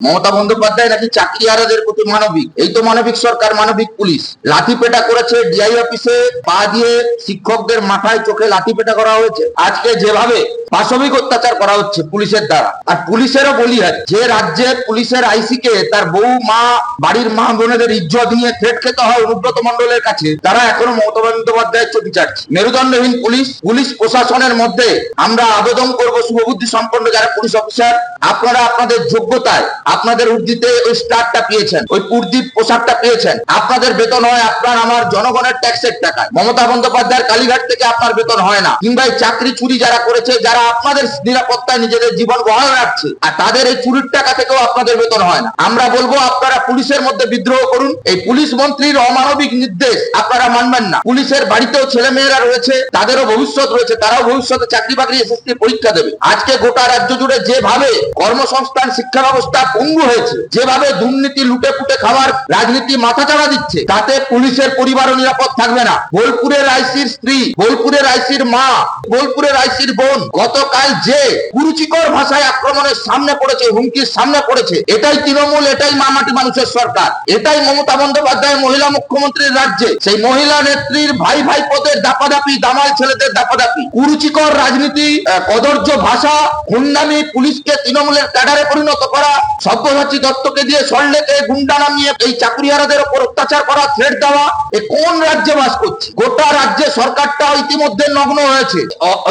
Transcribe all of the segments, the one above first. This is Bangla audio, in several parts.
মমতা বন্দ্যোপাধ্যায় নাকি চাকরি চাকরিহারাদের প্রতি মানবিক? এই তো মানবিক সরকার, মানবিক পুলিশ। লাঠি পেটা করেছে ডিআই অফিসে পা দিয়ে শিক্ষকদের মাথায় চোখে লাঠি পেটা করা হয়েছে। আজকে যেভাবে পাশবিক অত্যাচার করা হচ্ছে পুলিশের দ্বারা। আর পুলিশেরও বলি হয়, যে রাজ্যে পুলিশের আইসি কে তার বউ, মা, বাড়ির মা বোনেদের ইজ্জত নিয়ে থ্রেট খেতে হয় অনুব্রত মন্ডলের কাছে, তারা এখনও মমতা বন্দ্যোপাধ্যায়ের ছবি চাচ্ছে মেরুদণ্ডহীন পুলিশ পুলিশ প্রশাসনের মধ্যে আমরা আবেদন করব শুভবুদ্ধি সম্পন্ন যারা পুলিশ অফিসার। আপনারা আপনাদের যোগ্যতায় আপনাদের উর্দিতে ওই স্টারটা পেয়েছেন, ওই কুর্দির পোশাকটা পেয়েছেন। আপনাদের বেতন হয় আপনার আমার জনগণের ট্যাক্সের টাকায়। মমতা বন্দ্যোপাধ্যায়ের কালীঘাট থেকে আপনার বেতন হয় না। কিংবা চাকরি চুরি যারা করেছে, যারা আপনাদের নিরাপত্তায় নিজেদের জীবন বহাল রাখছে। আর তাদের এই চুরির টাকা থেকেও আপনাদের বেতন হয় না। আমরা বলব, আপনারা পুলিশের মধ্যে বিদ্রোহ করুন। এই পুলিশ মন্ত্রীর অমানবিক নির্দেশ আপনারা মানবেন না। পুলিশের বাড়িতেও ছেলে মেয়েরা রয়েছে, তাদেরও ভবিষ্যৎ রয়েছে, তারাও ভবিষ্যতে চাকরি বাকরি এসএসসি পরীক্ষা দেবে। আজকে গোটা রাজ্য জুড়ে যেভাবে কর্মসংস্থান, শিক্ষা ব্যবস্থা পঙ্গু হয়েছে, যেভাবে দুর্নীতি লুটে পুটে খাওয়ার রাজনীতি মাথা চাড়া দিচ্ছে, তাতে পুলিশের পরিবারও নিরাপদ থাকবে না। বোলপুরের আইসির স্ত্রী, বোলপুরের আইসির মা, বোলপুরের আইসির বোন গতকাল যে কুরুচিকর ভাষায় আক্রমণের সামনে পড়েছে, হুমকির সামনে পড়েছে, এটাই তৃণমূল, এটাই মামাটি মানুষের সরকার, এটাই মমতা বন্দ্যোপাধ্যায় মহিলা মুখ্যমন্ত্রীর রাজ্যে। সেই মহিলা নেত্রীর ভাই ভাই পদের দাপাদাপি, দামাল ছেলেদের দাপাদাপি। কুরুচিকর রাজনীতি কদর্য ভাষা হুন্ডামি পুলিশকে তৃণমূলের ক্যাডারে পরিণত করা, সব্যসাচী দত্তকে দিয়ে সল্লেকে গুন্ডা নামিয়ে এই চাকরিহারাদের উপর অত্যাচার করা থ্রেট দেওয়া, এ কোন রাজ্যে বাস করছে? গোটা রাজ্যে সরকারটা ইতিমধ্যে নগ্ন হয়েছে।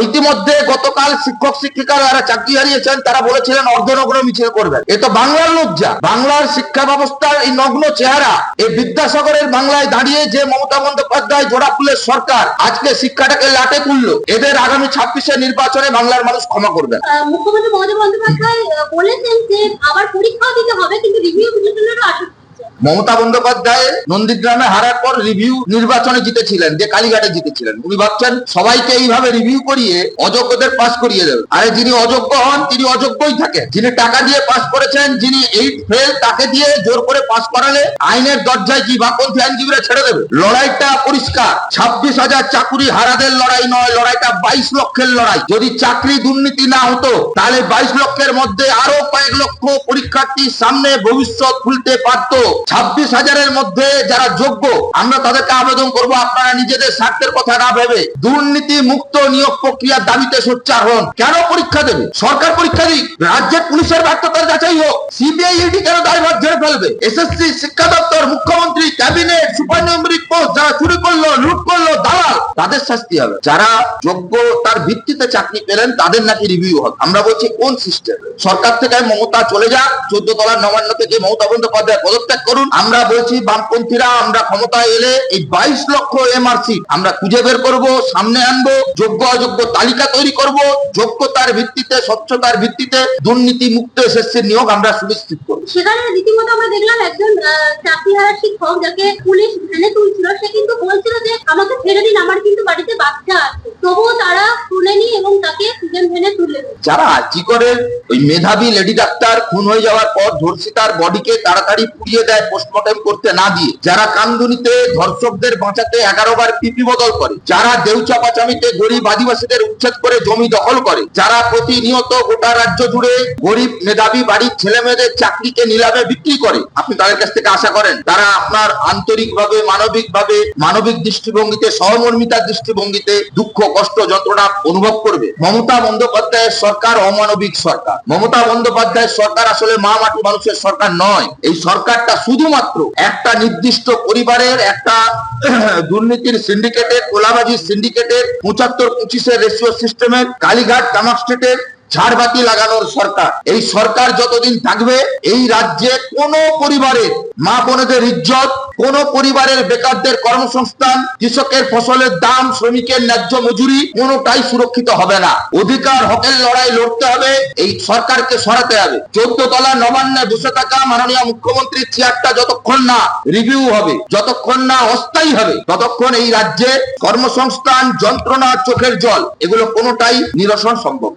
ইতিমধ্যে গতকাল শিক্ষক শিক্ষিকারা যারা চাকরি হারিয়েছেন, তারা বলেছিলেন অর্ধনগ্ন মিছিল করবেন এ তো বাংলার লজ্জা বাংলার শিক্ষা ব্যবস্থার এই নগ্ন চেহারা এই বিদ্যাসাগরের বাংলায় দাঁড়িয়ে যে মমতা বন্দ্যোপাধ্যায় জোড়া ফুলের সরকার আজকে শিক্ষাটাকে লাটে তুললো, এদের আগামী ছাব্বিশে নির্বাচনে বাংলার মানুষ ক্ষমা করবেন মুখ্যমন্ত্রী মমতা বন্দ্যোপাধ্যায় বলেছেন যে আবার পরীক্ষাও দিতে হবে, কিন্তু রিভিউ দিচ্ছে। মমতা বন্দ্যোপাধ্যায় নন্দীগ্রামে হারার পর রিভিউ নির্বাচনে জিতেছিলেন, যে কালীঘাটে জিতেছিলেন। উনি ভাবছেন সবাইকে এইভাবে রিভিউ করিয়ে অযোগ্যদের পাস করিয়ে দেবে। আরে যিনি অযোগ্য হন, তিনি অযোগ্যই থাকেন। যিনি টাকা দিয়ে পাস করেছেন, যিনি এইট ফেল তাকে দিয়ে জোর করে পাস করালে আইনের দরজায় কি বামপন্থী আইনজীবীরা ছেড়ে দেবে? লড়াইটা পরিষ্কার। ছাব্বিশ হাজার চাকুরি হারাদের লড়াই নয়, লড়াইটা বাইশ লক্ষের লড়াই। যদি চাকরি দুর্নীতি না হতো, তাহলে বাইশ লক্ষের মধ্যে আরও কয়েক লক্ষ পরীক্ষার্থীর সামনে ভবিষ্যৎ খুলতে পারত। ছাব্বিশ হাজারের মধ্যে যারা যোগ্য, আমরা তাদেরকে আবেদন করব, আপনারা নিজেদের স্বার্থের কথা না ভেবে। দুর্নীতি মুক্ত নিয়োগ প্রক্রিয়ার দাবিতে সোচ্চার হন। কেন পরীক্ষা দেবে? সরকার পরীক্ষা দিক। রাজ্যের পুলিশের ব্যর্থতার যাচাই হোক। সিবিআই ইডি কেন দায়ভার ঝেড়ে ফেলবে? এসএসসি শিক্ষা দপ্তর, মুখ্যমন্ত্রী, ক্যাবিনেট সুপারিনমেন্টারি পোস্ট যারা চুরি করল, লুট করল, দালাল, তাদের শাস্তি হবে। যারা যোগ্য, তার ভিত্তিতে চাকরি পেলেন, তাদের নাকি রিভিউ হবে। আমরা বলছি কোন সিস্টেম সরকার থেকে মমতা চলে যাক। চোদ্দ তলার নবান্ন থেকে মমতা বন্দ্যোপাধ্যায় পদত্যাগ করুন, আমরা বলছি বামপন্থীরা, আমরা ক্ষমতায় এলে এই বাইশ লক্ষ এমআরসি আমরা খুঁজে বের করব, সামনে আনব, যোগ্য অযোগ্য তালিকা তৈরি করব, যোগ্যতার ভিত্তিতে, স্বচ্ছতার ভিত্তিতে দুর্নীতি মুক্ত এসএসসি নিয়োগ আমরা সুনিশ্চিত করব। সেখানে রীতিমতো আমরা দেখলাম একজন চাকরিহারা শিক্ষক যাকে পুলিশ ভ্যানে তুলছিল, সে কিন্তু বলছিল যে, আমাকে ছেড়ে দিন, আমার কিন্তু বাড়িতে বাচ্চা আছে। তবুও তারা তুলেনি এবং তাকে ভ্যানে তুলে। যারা ওই মেধাবী লেডি ডাক্তার, খুন হয়ে যাওয়ার পর বডিকে তাড়াতাড়ি পুড়িয়ে দেয় পোস্টমর্টম করতে না দিয়ে যারা কান্দুনিতে ধর্ষকদের বাঁচাতে এগারো বার পিপি বদল করে, যারা দেউচা পাচামিতে গরিব আদিবাসীদের উচ্ছেদ করে জমি দখল করে, যারা প্রতিনিয়ত গোটা রাজ্য জুড়ে গরিব মেধাবী বাড়ির ছেলে মেয়েদের চাকরিকে নিলামে বিক্রি করে, আপনি তাদের কাছ থেকে আশা করেন তারা আপনার আন্তরিকভাবে, মানবিকভাবে, মানবিক দৃষ্টিভঙ্গিতে, সহমর্মিতার দৃষ্টিভঙ্গিতে দুঃখ কষ্ট যন্ত্রণা অনুভব করবে। মমতা বন্দ্যোপাধ্যায়ের সরকার অমানবিক সরকার। মমতা বন্দ্যোপাধ্যায়ের সরকার আসলে মা মাটি মানুষের সরকার নয়। এই সরকারটা শুধুমাত্র একটা নির্দিষ্ট পরিবারের, একটা দুর্নীতির সিন্ডিকেটের কোলাবাজির সিন্ডিকেটের পঁচাত্তর পঁচিশের রেশিও সিস্টেমের কালীঘাট তামাক স্টেটের ঝাড়বাতি লাগানোর সরকার। এই সরকার যতদিন থাকবে, এই রাজ্যে কোন পরিবারের মা বোনেদের ইজ্জত, কোন পরিবারের বেকারদের কর্মসংস্থান, কৃষকের ফসলের দাম, শ্রমিকের ন্যায্য মজুরি কোনটাই সুরক্ষিত হবে না। অধিকার, হকের লড়াই লড়তে হবে, এই সরকারকে সরাতে হবে। চোদ্দ তলা নবান্নে বসে থাকা মাননীয় মুখ্যমন্ত্রীর চেয়ারটা যতক্ষণ না রিভিউ হবে, যতক্ষণ না অস্থায়ী হবে, ততক্ষণ এই রাজ্যে কর্মসংস্থান, যন্ত্রণা, চোখের জল, এগুলো কোনোটাই নিরসন সম্ভব